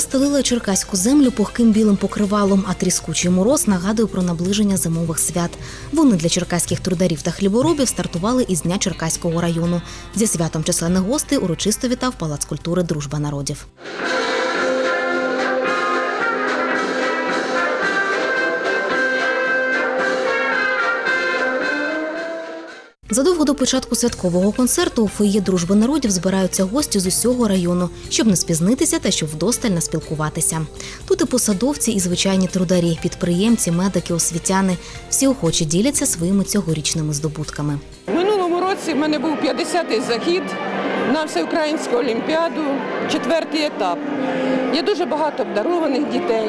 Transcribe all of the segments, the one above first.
Застелила черкаську землю пухким білим покривалом, а тріскучий мороз нагадує про наближення зимових свят. Вони для черкаських трударів та хліборобів стартували із дня Черкаського району. Зі святом численних гостей урочисто вітав Палац культури Дружба народів. Задовго до початку святкового концерту у фоє дружби народів збираються гості з усього району, щоб не спізнитися та щоб вдосталь наспілкуватися. Тут і посадовці, і звичайні трударі, підприємці, медики, освітяни. Всі охочі діляться своїми цьогорічними здобутками. В минулому році в мене був 50-й захід на всеукраїнську олімпіаду, четвертий етап. Є дуже багато обдарованих дітей.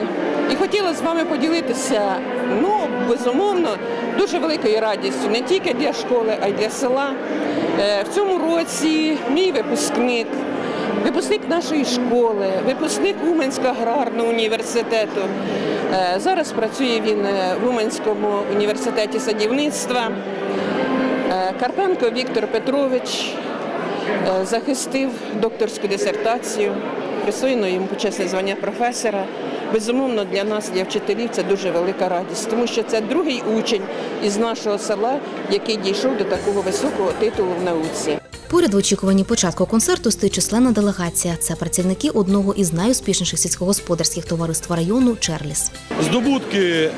І хотіла з вами поділитися, ну, безумовно, дуже великою радістю не тільки для школи, а й для села. Е, В цьому році мій випускник, випускник нашої школи, випускник Уманського аграрного університету. Е, Зараз працює він е, в Уманському університеті садівництва. Карпенко Віктор Петрович захистив докторську дисертацію, присвоєно йому почесне звання професора. Безумовно, для нас, для вчителів, це дуже велика радість, тому що це другий учень із нашого села, який дійшов до такого високого титулу в науці. Поряд в очікуванні початку концерту стоїть численна делегація. Це працівники одного із найуспішніших сільськогосподарських товариств району Черліс. Здобутки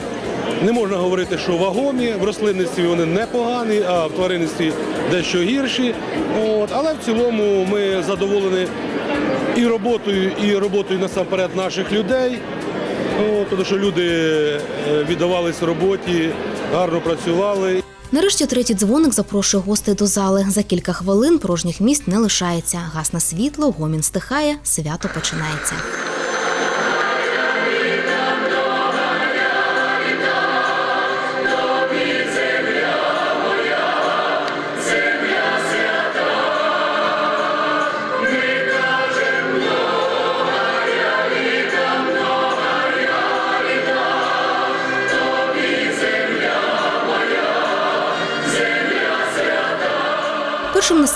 не можна говорити, що вагомі. В рослинництві вони непогані, а в тваринництві дещо гірші. От. Але в цілому ми задоволені і роботою, і роботою насамперед наших людей. От, тому що люди віддавалися віддавались роботі, гарно працювали. Нарешті третій дзвоник запрошує гостей до зали. За кілька хвилин порожніх місць не лишається. Гасне світло, гомін стихає, свято починається.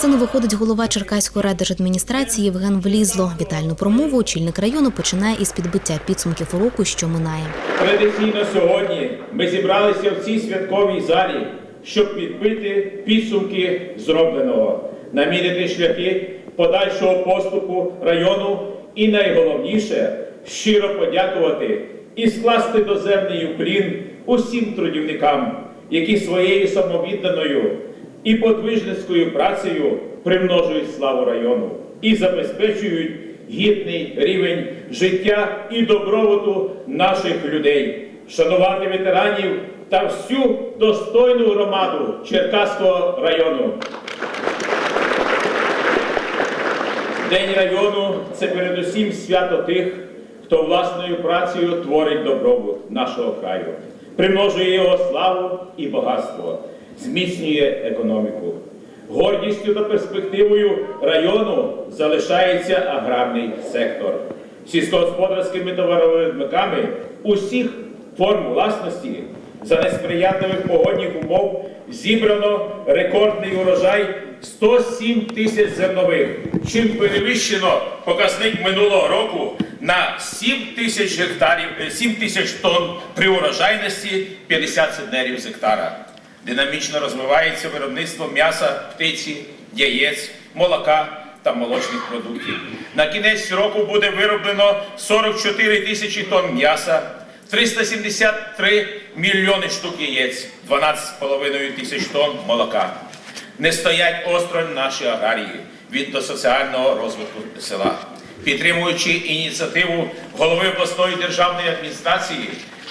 Сцену виходить голова Черкаської райдержадміністрації Євген Влізло. Вітальну промову очільник району починає із підбиття підсумків року, що минає. Традиційно сьогодні ми зібралися в цій святковій залі, щоб підбити підсумки зробленого, наміряти шляхи подальшого поступу району і найголовніше щиро подякувати і скласти доземний уклін усім трудівникам, які своєю самовідданою і подвижницькою працею примножують славу району і забезпечують гідний рівень життя і добробуту наших людей, шанувати ветеранів та всю достойну громаду Черкаського району. День району це передусім свято тих, хто власною працею творить добробут нашого краю, примножує його славу і багатство, зміцнює економіку. Гордістю та перспективою району залишається аграрний сектор. Сільськогосподарськими товаровиробниками усіх форм власності за несприятливих погодних умов зібрано рекордний урожай 107 тисяч зернових, чим перевищено показник минулого року на 7 тисяч гектарів, е, 7 тисяч тонн при урожайності 50 центнерів з гектара. Динамічно розвивається виробництво м'яса, птиці, яєць, молока та молочних продуктів. На кінець року буде вироблено 44 тисячі тонн м'яса, 373 мільйони штук яєць, 12,5 тисяч тонн молока. Не стоять осторонь наші аграрії від до соціального розвитку села. Підтримуючи ініціативу голови обласної державної адміністрації,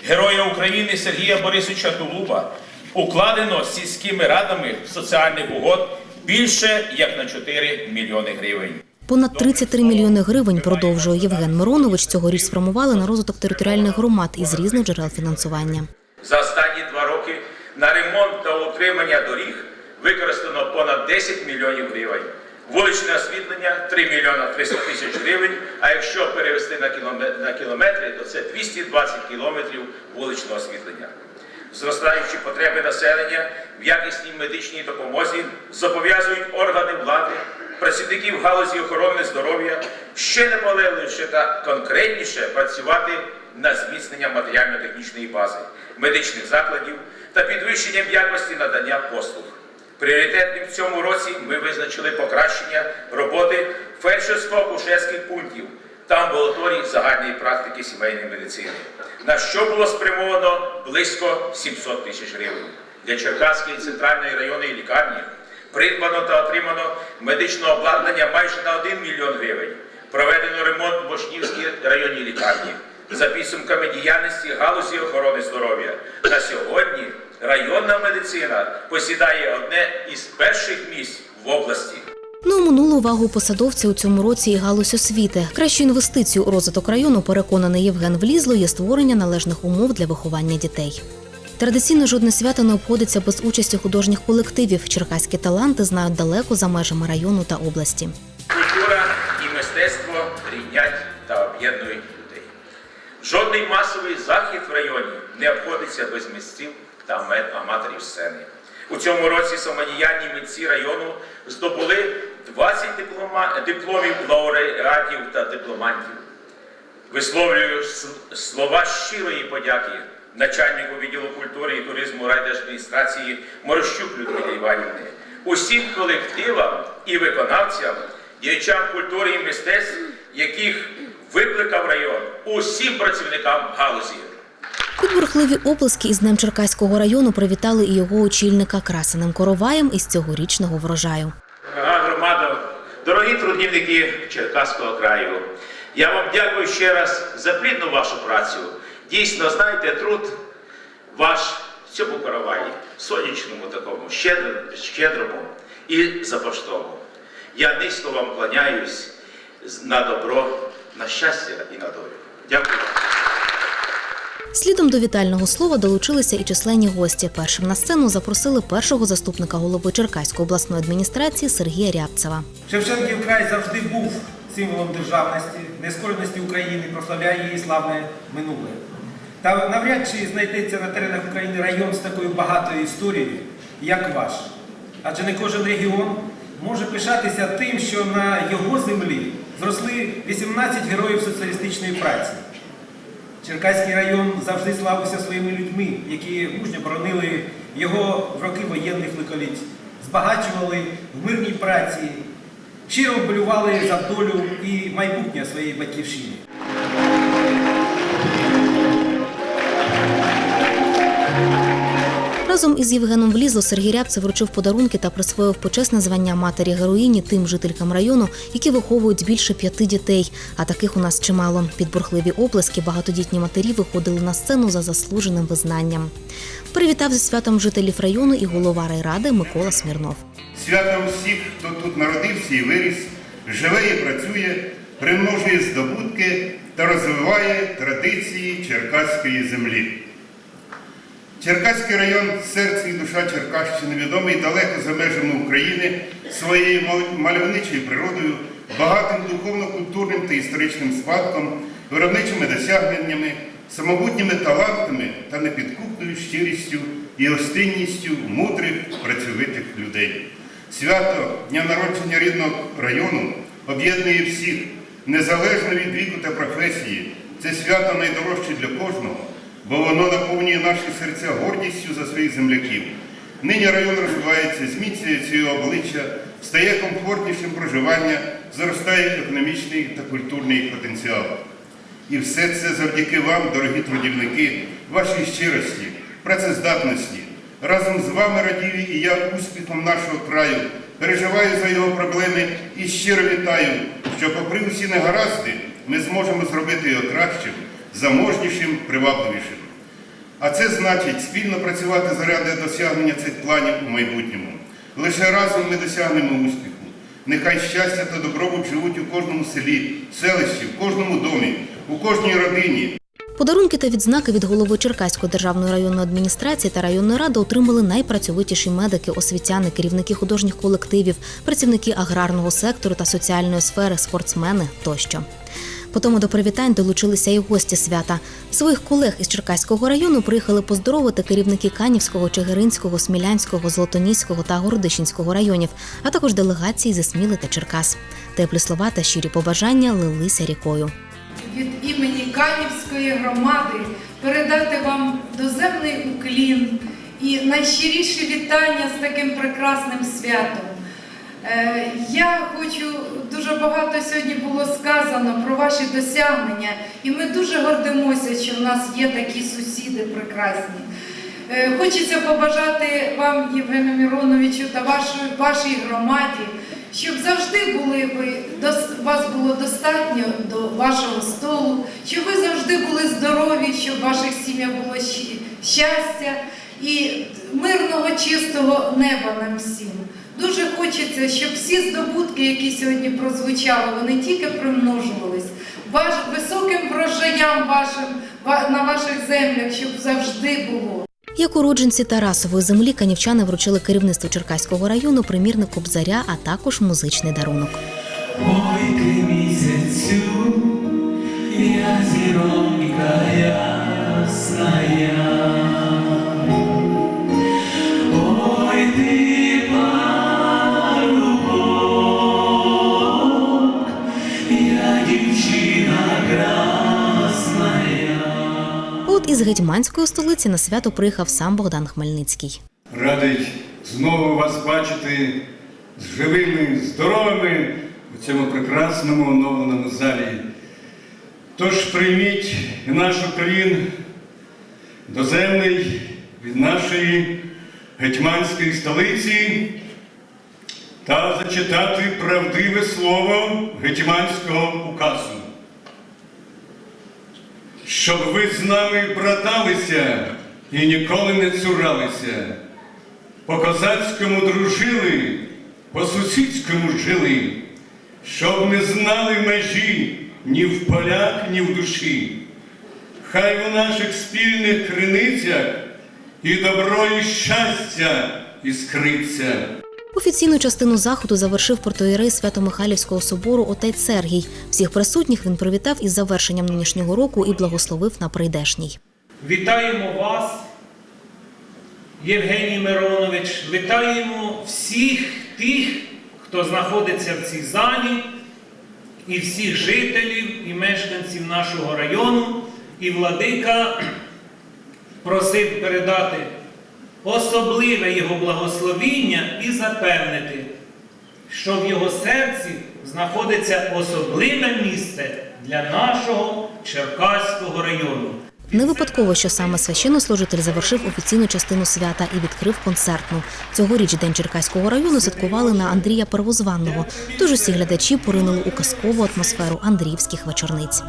Героя України Сергія Борисовича Тулуба, укладено сільськими радами соціальних угод більше як на 4 мільйони гривень. Понад 33 мільйони гривень продовжує Євген Миронович. Цьогоріч спрямували на розвиток територіальних громад із різних джерел фінансування. За останні два роки на ремонт та утримання доріг використано понад 10 мільйонів гривень. Вуличне освітлення 3 мільйона 300 тисяч гривень. А якщо перевести на кілометри, на кілометри, то це 220 кілометрів вуличного освітлення. Зростаючі потреби населення в якісній медичній допомозі зобов'язують органи влади працівників галузі охорони здоров'я ще наполегливіше та конкретніше працювати над зміцненням матеріально-технічної бази медичних закладів та підвищенням якості надання послуг. Пріоритетним в цьому році ми визначили покращення роботи фельдшерсько-акушерських пунктів та амбулаторій загальної практики сімейної медицини, на що було спрямовано близько 700 тисяч гривень. Для Черкаської центральної районної лікарні придбано та отримано медичне обладнання майже на 1 мільйон гривень. Проведено ремонт в Бошнівській районній лікарні. За підсумками діяльності галузі охорони здоров'я на сьогодні районна медицина посідає одне із перших місць в області. Не оминули увагу посадовця у цьому році і галузь освіти. Кращою інвестицією у розвиток району, переконаний Євген Влізло, є створення належних умов для виховання дітей. Традиційно жодне свято не обходиться без участі художніх колективів. Черкаські таланти знають далеко за межами району та області. Культура і мистецтво рівнять та об'єднують людей. Жодний масовий захід в районі не обходиться без митців та аматорів сцени. У цьому році самодіяльні митці району здобули 20 диплома, дипломів лауреатів та дипломантів. Висловлюю слова щирої подяки начальнику відділу культури і туризму райдержадміністрації Морощук Людмилі Іванівни, усім колективам і виконавцям, діячам культури і мистецтв, яких викликав район, усім працівникам галузі. Під бурхливі оплески із Днем Черкаського району привітали і його очільника Красеним Короваєм із цьогорічного врожаю. Громада, дорогі трудівники Черкаського краю, я вам дякую ще раз за плідну вашу працю. Дійсно, знаєте, труд ваш в цьому караваї, сонячному такому, щедрому, і запаштовому. Я низько вам кланяюсь на добро, на щастя і на долю. Дякую. Слідом до вітального слова долучилися і численні гості. Першим на сцену запросили першого заступника голови Черкаської обласної адміністрації Сергія Рябцева. Шевченків край завжди був символом державності, нескореності України, прославляє її славне минуле. Та навряд чи знайдеться на теренах України район з такою багатою історією, як ваш. Адже не кожен регіон може пишатися тим, що на його землі зросли 18 героїв соціалістичної праці. Черкаський район завжди славився своїми людьми, які мужньо боронили його в роки воєнних ликоліть, збагачували в мирній праці, щиро вболювали за долю і майбутнє своєї батьківщини. Разом із Євгеном Влізло Сергій Рябцев вручив подарунки та присвоїв почесне звання матері героїні тим жителькам району, які виховують більше п'яти дітей. А таких у нас чимало. Під бурхливі оплески багатодітні матері виходили на сцену за заслуженим визнанням. Привітав зі святом жителів району і голова райради Микола Смірнов. Свято усіх, хто тут народився і виріс, живе і працює, примножує здобутки та розвиває традиції черкаської землі. Черкаський район серце і душа Черкащини відомий далеко за межами України своєю мальовничою природою, багатим духовно-культурним та історичним спадком, виробничими досягненнями, самобутніми талантами та непідкупною щирістю і гостинністю мудрих працьовитих людей. Свято Дня народження рідного району об'єднує всіх, незалежно від віку та професії. Це свято найдорожче для кожного, бо воно наповнює наші серця гордістю за своїх земляків. Нині район розвивається, зміцнюється його обличчя, стає комфортнішим проживання, зростає економічний та культурний потенціал. І все це завдяки вам, дорогі трудівники, вашій щирості, працездатності. Разом з вами радію і я успіхом нашого краю, переживаю за його проблеми і щиро вітаю, що, попри усі негаразди, ми зможемо зробити його кращим, заможнішим, привабливішим. А це значить спільно працювати заради досягнення цих планів у майбутньому. Лише разом ми досягнемо успіху. Нехай щастя та добробут живуть у кожному селі, селищі, в кожному домі, у кожній родині. Подарунки та відзнаки від голови Черкаської державної районної адміністрації та районної ради отримали найпрацьовитіші медики, освітяни, керівники художніх колективів, працівники аграрного сектору та соціальної сфери, спортсмени тощо. Потому до привітань долучилися і гості свята. Своїх колег із Черкаського району приїхали поздоровити керівники Канівського, Чигиринського, Смілянського, Золотоніського та Городищенського районів, а також делегації зі Сміли та Черкас. Теплі слова та щирі побажання лилися рікою. від імені Канівської громади передати вам доземний уклін і найщиріші вітання з таким прекрасним святом. Е, Я хочу дуже багато сьогодні було сказано про ваші досягнення, і ми дуже гордимося, що в нас є такі сусіди прекрасні. Е, Хочеться побажати вам, Євгену Міроновичу, та вашій, вашій громаді, щоб завжди були ви, вас було достатньо до вашого столу, щоб ви завжди були здорові, щоб в ваших сім'ях було щастя і мирного, чистого неба нам всім. Дуже хочеться, щоб всі здобутки, які сьогодні прозвучали, вони тільки примножувались. Ваш, високим врожаям вашим, на ваших землях, щоб завжди було. Як уродженці Тарасової землі канівчани вручили керівництву Черкаського району примірник Кобзаря, а також музичний дарунок. Ой, ти місяцю, я зіронька ясная. Ой, От із гетьманської столиці на свято приїхав сам Богдан Хмельницький. Радий знову вас бачити з живими, здоровими у цьому прекрасному оновленому залі. Тож прийміть наш Україн доземний від нашої гетьманської столиці та зачитати правдиве слово гетьманського указу. Щоб ви з нами браталися і ніколи не цуралися, по козацькому дружили, по сусідському жили, щоб не знали межі ні в полях, ні в душі. Хай у наших спільних криницях і добро, і щастя іскриться. Офіційну частину заходу завершив протоєрей Свято-Михайлівського собору отець Сергій. Всіх присутніх він привітав із завершенням нинішнього року і благословив на прийдешній. Вітаємо вас, Євгеній Миронович. Вітаємо всіх тих, хто знаходиться в цій залі, і всіх жителів і мешканців нашого району. І владика просив передати особливе його благословіння і запевнити, що в його серці знаходиться особливе місце для нашого Черкаського району. Не випадково, що саме священнослужитель завершив офіційну частину свята і відкрив концертну. Цьогоріч День Черкаського району святкували на Андрія Первозванного. Тож усі глядачі поринули у казкову атмосферу Андріївських вечорниць.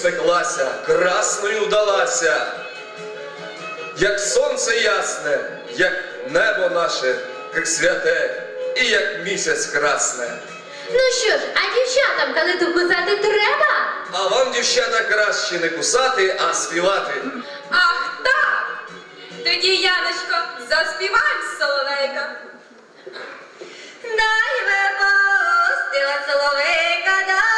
Спеклася, красною вдалася, як сонце ясне, як небо наше святе, і як місяць красне. Ну що ж, а дівчатам калиту кусати треба? А вам, дівчата, краще не кусати, а співати. Ах так! Тоді, Яночко, заспіваємо соловейка. Дай ви постила соловейка, дай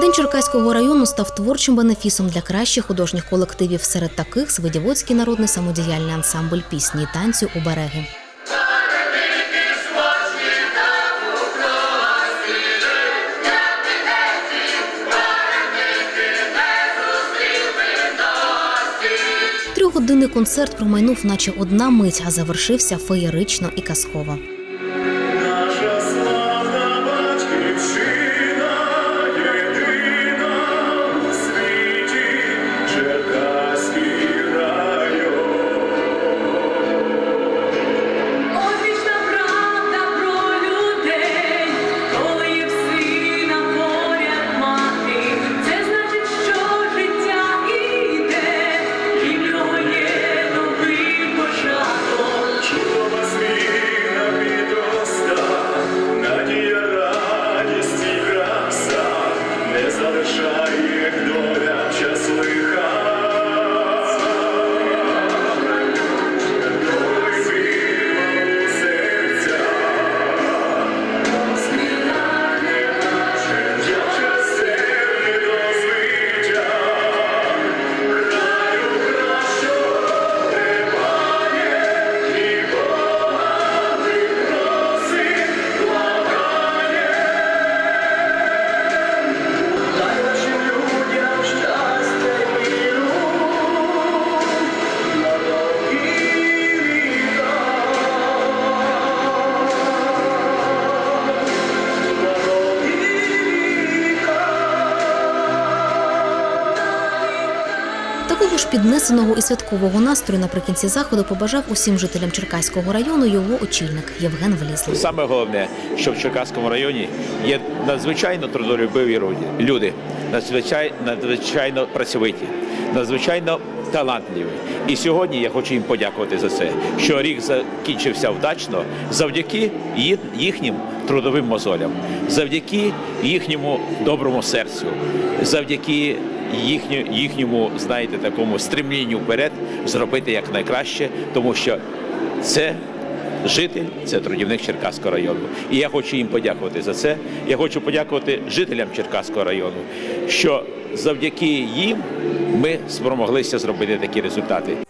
День Черкаського району став творчим бенефісом для кращих художніх колективів. Серед таких Свидівоцький народний самодіяльний ансамбль пісні і танцю «Обереги». Трьохгодинний концерт промайнув, наче одна мить, а завершився феєрично і казково. Такого ж піднесеного і святкового настрою наприкінці заходу побажав усім жителям Черкаського району його очільник Євген Влізлий. Саме головне, що в Черкаському районі є надзвичайно трудолюбиві люди, надзвичайно, надзвичайно працьовиті, надзвичайно талантливі. І сьогодні я хочу їм подякувати за це, що рік закінчився вдачно завдяки їхнім трудовим мозолям, завдяки їхньому доброму серцю, завдяки їхню, їхньому, знаєте, такому стремлінню вперед зробити як найкраще, тому що це житель, це трудівник Черкаського району. І я хочу їм подякувати за це. Я хочу подякувати жителям Черкаського району, що завдяки їм ми спромоглися зробити такі результати.